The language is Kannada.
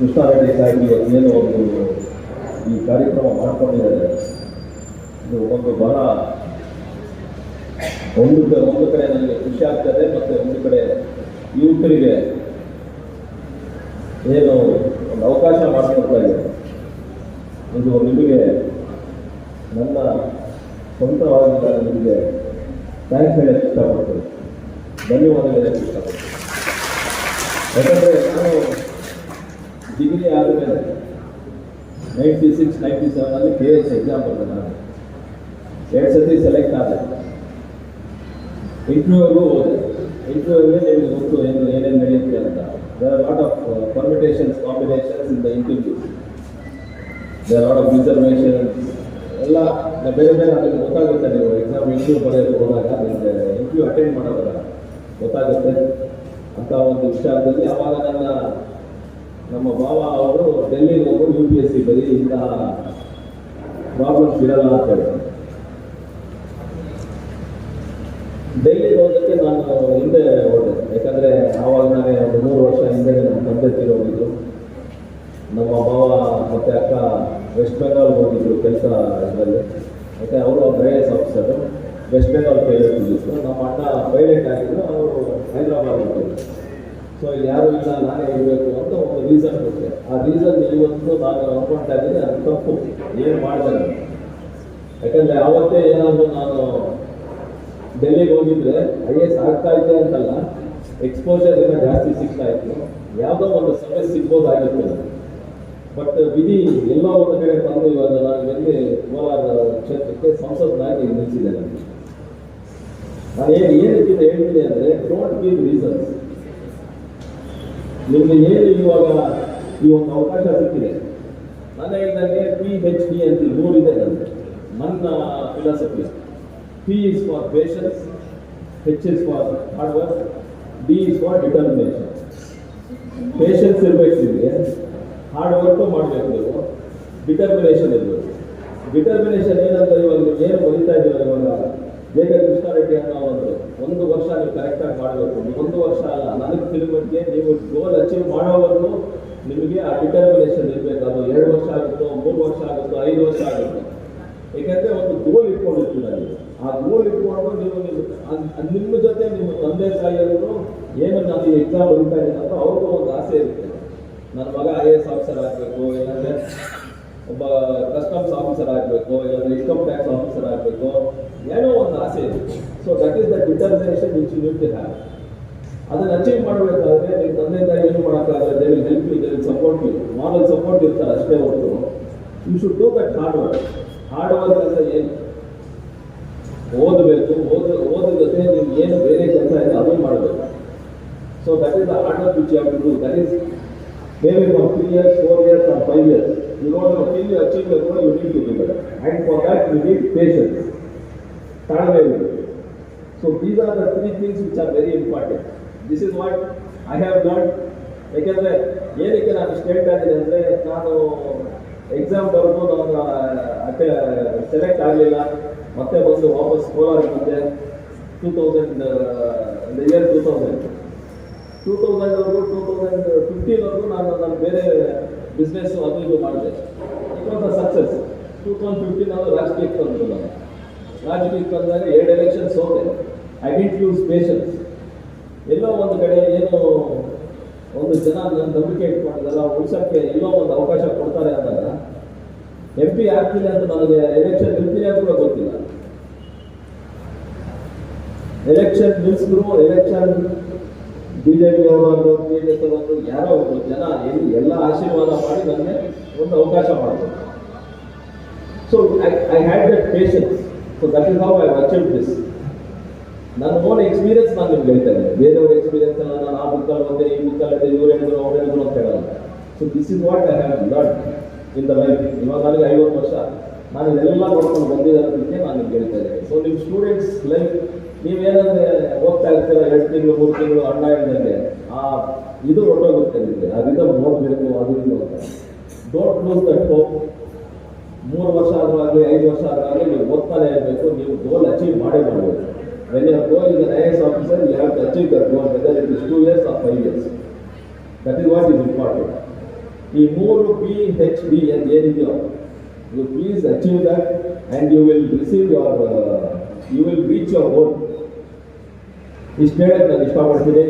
ಕೃಷ್ಣಾರೆಡ್ಡಿ ಸಾಹೇಬ್ ಏನು ಒಂದು ಈ ಕಾರ್ಯಕ್ರಮ ಮಾಡ್ಕೊಂಡಿದ್ದಾರೆ ಇದು ಒಂದು ಬಹಳ ಒಂದು ಒಂದು ಕಡೆ ನನಗೆ ಖುಷಿ ಆಗ್ತದೆ ಮತ್ತು ಒಂದು ಕಡೆ ಯುವಕರಿಗೆ ಏನು ಒಂದು ಅವಕಾಶ ಮಾಡಿಕೊಡ್ತಾ ಇದೆ ಇದು ನಿಮಗೆ ನನ್ನ ಸ್ವಂತವಾಗಿ ನಾನು ನಿಮಗೆ ಥ್ಯಾಂಕ್ಸ್ ಹೇಳಕ್ಕೆ ಇಷ್ಟಪಡ್ತೀನಿ ಧನ್ಯವಾದ ಹೇಳಕ್ಕೆ ಯಾಕಂದರೆ ನಾನು ಡಿಗ್ರಿ ಆದಮೇಲೆ ನೈಂಟಿ ಸಿಕ್ಸ್ ನೈಂಟಿ ಸೆವೆನಲ್ಲಿ ಕೆ ಎಸ್ ಎಕ್ಸಾಮ್ ಬರ್ತದೆ ನಾನು ಎರಡು ಸತಿ ಸೆಲೆಕ್ಟ್ ಆದೆ ಇಂಟರ್ವ್ಯೂಗೂ ಹೋದೆ. ಇಂಟರ್ವ್ಯೂಗೆ ನಿಮಗೆ ಗೊತ್ತು ಏನು, ಏನೇನು ನಡೆಯುತ್ತೆ ಅಂತ. There are lot of permutations combinations in the interview there are of reservation ಎಲ್ಲ, ಬೇರೆ ಬೇರೆ ಅದಕ್ಕೆ ಗೊತ್ತಾಗುತ್ತೆ ನೀವು. ಎಕ್ಸಾಮ್ ಇಂಟರ್ವ್ಯೂ ಬರೆಯೋದು ಹೋದಾಗ ನಿಮಗೆ ಇಂಟರ್ವ್ಯೂ ಅಟೆಂಡ್ ಮಾಡೋದಾಗ ಗೊತ್ತಾಗುತ್ತೆ ಅಂತ ಒಂದು ವಿಚಾರದಲ್ಲಿ ಯಾವಾಗ ನನ್ನ ನಮ್ಮ ಭಾವ ಅವರು ಡೆಲ್ಲಿಗೆ ಹೋಗೋ ಯು ಪಿ ಎಸ್ ಸಿ ಬರೀ ಇಂತಹ ಪ್ರಾಬ್ಲಮ್ಸ್ ಇರಲ್ಲ ಅಂತ ಹೇಳ್ತಾರೆ. ಡೆಲ್ಲಿಗೆ ಹೋಗೋಕ್ಕೆ ನಾನು ಹಿಂದೆ ಹೋದೆ, ಯಾಕಂದರೆ ಆವಾಗ ನಾನೇ ಒಂದು ಮೂರು ವರ್ಷ ಹಿಂದೆ ನಮ್ಮ ತಂದೆ ತೀರೋಗಿದ್ದು. ನಮ್ಮ ಭಾವ ಮತ್ತು ಅಕ್ಕ ವೆಸ್ಟ್ ಬೆಂಗಾಲ್ ಹೋಗಿದ್ರು ಕೆಲಸ ಇದರಲ್ಲಿ. ಮತ್ತು ಅವರು ಅವ್ರ I S officer west Bengal pilot ಇದ್ದಿತ್ತು ನಮ್ಮ ಅಣ್ಣ ಪೈಲಟ್ ಆಗಿದ್ರು ಅವರು ಹೈದರಾಬಾದ್ ಹೋಗಿದ್ರು ಸೊ ಇಲ್ಲಿ ಯಾರು ಇಲ್ಲ, ನಾನೇ ಇರಬೇಕು ಅಂತ ಒಂದು ರೀಸನ್ ಕೊಟ್ಟೆ. ಆ ರೀಸನ್ ಇವತ್ತು ನಾನು ಅನ್ಕೊಳ್ತಾ ಇದ್ದೀನಿ, ಅದು ತಪ್ಪು. ಏನು ಮಾಡಿದೆ ಯಾಕಂದ್ರೆ ಆವತ್ತೇ ಏನಾದರೂ ನಾನು ಡೆಲ್ಲಿಗೆ ಹೋಗಿದ್ರೆ ಐ ಎಸ್ ಆಗ್ತಾ ಇದೆ ಅಂತಲ್ಲ ಎಕ್ಸ್ಪೋಜರ್ ಏನೋ ಜಾಸ್ತಿ ಸಿಗ್ತಾ ಇತ್ತು. ಯಾವುದೋ ಒಂದು ಸಮಯ ಸಿಗ್ಬೋದಾಗಿತ್ತು. ಬಟ್ ವಿಧಿ ಎಲ್ಲ ಒಂದು ಕಡೆ ತಂದು ಇವಾಗ ನಾನು ಎಲ್ಲಿ ಕೋಲಾರ ಕ್ಷೇತ್ರಕ್ಕೆ ಸಂಸದನಾಗಿ ನಿಲ್ಲಿಸಿದೆ ನಾನು. ಏನು ಏನಕ್ಕೆ ಇದು ಹೇಳ್ತೀನಿ ಅಂದರೆ ಡೋಂಟ್ ಗಿವ್ ರೀಸನ್ಸ್ ನಿಮಗೆ ಏನು ಇವಾಗ ಈ ಒಂದು ಅವಕಾಶ ಸಿಕ್ಕಿದೆ. ನನ್ನ ಇದ್ದಂಗೆ ಪಿ ಹೆಚ್ ಡಿ ಅಂತ ಮೂರಿದೆ ನನಗೆ ನನ್ನ philosophy P is for patience H is for hard work D is for determination patience ಇರಬೇಕು ನಿಮಗೆ. ಹಾರ್ಡ್ ವರ್ಕು ಮಾಡಬೇಕು ನೀವು. ಡಿಟರ್ಮಿನೇಷನ್ ಇರಬೇಕು. ಡಿಟರ್ಮಿನೇಷನ್ ಏನಂತ ಇವಾಗ ನೀವು ಏನು ಬರೀತಾ ಇದ್ದೀರ ಇವಾಗ? ಬೇಗ ಕೃಷ್ಣಾರೆಡ್ಡಿ ಅಂತ ಒಂದು ಒಂದು ವರ್ಷ ನೀವು ಕರೆಕ್ಟಾಗಿ ಮಾಡಬೇಕು. ಒಂದು ವರ್ಷ ಅಲ್ಲ, ನನಗೆ ತಿಳುವಳಿಕೆ ನೀವು ಗೋಲ್ ಅಚೀವ್ ಮಾಡೋವರೆಗೂ ನಿಮಗೆ ಆ ಡಿಟರ್ಮಿನೇಷನ್ ಇರಬೇಕು. ಅದು ಎರಡು ವರ್ಷ ಆಗುತ್ತೋ, ಮೂರು ವರ್ಷ ಆಗುತ್ತೋ, ಐದು ವರ್ಷ ಆಗುತ್ತೋ. ಏಕೆಂದರೆ ಒಂದು ಗೋಲ್ ಇಟ್ಕೊಂಡಿರ್ತೀರ ನೀವು. ಆ ಗೋಲ್ ಇಟ್ಕೊಂಡು ನೀವು ಅದ್ ನಿಮ್ಮ ಜೊತೆ ನಿಮ್ಮ ತಂದೆ ತಾಯಿಯವರು ಏನು ನಾನು ಈ ಎಕ್ಸಾಮ್ ಬರೀತಾ ಇದ್ದೀನಿ ಅಂತ ಅವ್ರಿಗೂ ಒಂದು ಆಸೆ ಇರುತ್ತೆ. ನನ್ನ ಮಗ ಐ ಎ ಎಸ್ ಆಫೀಸರ್ ಆಗಬೇಕು, ಇಲ್ಲಾಂದ್ರೆ ಒಬ್ಬ ಕಸ್ಟಮ್ಸ್ ಆಫೀಸರ್ ಆಗಬೇಕು, ಇಲ್ಲಾಂದ್ರೆ ಇನ್ಕಮ್ ಟ್ಯಾಕ್ಸ್ ಆಫೀಸರ್ ಆಗಬೇಕು. ಏನೋ ಒಂದು ಆಸೆ ಇದೆ so that is the determination which you to have ಅದನ್ನ ಅಚೀವ್ ಮಾಡಬೇಕಾದ್ರೆ ನಿಮ್ಮ ತಂದೆ ತಾಯಿ ಏನು ಮಾಡೋಕ್ಕಾಗಲ್ಲ they will help you they will support you moral support ಇರ್ತಾರೆ ಅಷ್ಟೇ ಹೊರತು. You should do that hard work hard work ಅಂದ್ರೆ ಏನು? ಓದಬೇಕು ಓದ ಓದ ಜೊತೆ ನೀವು ಏನು ಬೇರೆ ಕೆಲಸ ಇದೆ ಅದನ್ನು ಮಾಡಬೇಕು. So that is the hard work which you have to do that is maybe for three years, four years, or five years. You don't know till you achieve your goal, you need to do that. And for that, you need patience. ತಾಳ್ಮೆ ಇರಬೇಕು. So, these are the three things which are very important. This is what I have done. ಯಾಕೆಂದ್ರೆ ಏನಕ್ಕೆ ನಾನು ಸ್ಟೇಟ್ ಆಗಿದೆ ಅಂದರೆ ನಾನು ಎಕ್ಸಾಮ್ ಬರೆದು ನಾನು ಅಟೆ ಸೆಲೆಕ್ಟ್ ಆಗಲಿಲ್ಲ ಮತ್ತೆ ಬಂದು ವಾಪಸ್ ಕೋಲಾರ ಬಂದೆ two thousand year two thousand two ತೌಸಂಡ್ವರೆಗೂ two thousand ಫಿಫ್ಟೀನ್ವರೆಗೂ ನಾನು ನಾನು ಬೇರೆ ಬಿಸ್ನೆಸ್ ಅದು ಇದು ಮಾಡಿದೆ it was a success two thousand fifteen ಅವರು ರಾಜಕೀಯಕ್ಕೆ ನಾನು ರಾಜಕೀಯಕ್ಕೆ ಬಂದಾಗ ಎರಡು ಎಲೆಕ್ಷನ್ಸ್ ಹೋದೆ ಐ ಡಿಂಟ್ ಯೂಸ್ ಪೇಷನ್ಸ್ ಎಲ್ಲೋ ಒಂದು ಕಡೆ ಏನು ಒಂದು ಜನ ನನ್ನ ನಂಬಿಕೆ ಇಟ್ಕೊಂಡಿದ್ದಲ್ಲ, ಉಳಿಸೋಕ್ಕೆ ಎಲ್ಲೋ ಒಂದು ಅವಕಾಶ ಕೊಡ್ತಾರೆ ಅಂದಾಗ ಎಂ ಪಿ ಆಗ್ತೀನಿ ಅಂತ ನನಗೆ ಎಲೆಕ್ಷನ್ ನಿಲ್ತೀನಿ ಅಂತ ಕೂಡ ಗೊತ್ತಿಲ್ಲ. ಎಲೆಕ್ಷನ್ ನಿಲ್ಸಿದ್ರು ಎಲೆಕ್ಷನ್ ಬಿಜೆಪಿ ಅವರು ಜೆ ಪಿ ಎಸ್ ಅವರು ಯಾರೋ ಒಬ್ಬರು ಜನ ಎಲ್ಲಿ ಎಲ್ಲ ಆಶೀರ್ವಾದ ಮಾಡಿ ನನಗೆ ಒಂದು ಅವಕಾಶ ಮಾಡಬೇಕು so I I had that patience so that is how I achieve this ನನ್ನ ಓನ್ ಎಕ್ಸ್ಪೀರಿಯನ್ಸ್ ನಾನು ನಿಮ್ಗೆ ಹೇಳ್ತಾ ಇದ್ದೇನೆ. ಬೇರೆಯವ್ರ ಎಕ್ಸ್ಪೀರಿಯನ್ಸ್ ಎಲ್ಲ ನಾನು ಆ ಬುಕ್ಕಲ್ಲಿ ಬಂದೆ ಈ ಬುಕ್ಕಲ್ಲಿ ಇದೆ ಇವ್ರು ಹೇಳಿದ್ರು, ಅವ್ರು ಹೇಳಿದ್ರು ಅಂತ ಹೇಳಲ್ಲ. So this is what I have learn in the life ಇವಾಗ ನನಗೆ ಐವತ್ತು ವರ್ಷ. ನಾನು ಇದೆಲ್ಲ ನೋಡ್ಕೊಂಡು ಬಂದಿರೋದಕ್ಕೆ ನಾನು ನಿಮ್ಗೆ ಹೇಳ್ತಾ ಇದ್ದೇನೆ. ಸೊ ನಿಮ್ಮ ಸ್ಟೂಡೆಂಟ್ಸ್ ಲೈಫ್ ನೀವೇನಂದ್ರೆ ಹೋಗ್ತಾ ಇರ್ತೀರ ಎರಡು ತಿಂಗಳು, ಮೂರು ತಿಂಗಳು, ಅಣ್ಣ ಇದ್ದಂಗೆ ಆ ಇದು ಹೊರಟೋಗುತ್ತೆ ನಿಮಗೆ. ಅದರಿಂದ ನೋಡಬೇಕು, ಅದು ಡೋಂಟ್ ಲೂಸ್ ದಟ್ ಹೋಪ್ ಮೂರು ಆಗಲಿ ಐದು ವರ್ಷ ಆದ್ರೂ ಆಗಲಿ ನೀವು ಓದ್ತಾನೆ ಇರಬೇಕು, ನೀವು ಗೋಲ್ ಅಚೀವ್ ಮಾಡೇ ಮಾಡಬೇಕು when your goal is an I S officer you have to achieve that goal whether it is two years or five years that is what is important ಈ ಮೂರು ಪಿ ಹೆಚ್ ಡಿ ಅಂತ ಏನಿದೆಯೋ you please achieve that and you will receive your you will reach your own ಇಷ್ಟು ಹೇಳಕ್ಕೆ ನಾನು ಇಷ್ಟಪಡ್ತೀನಿ.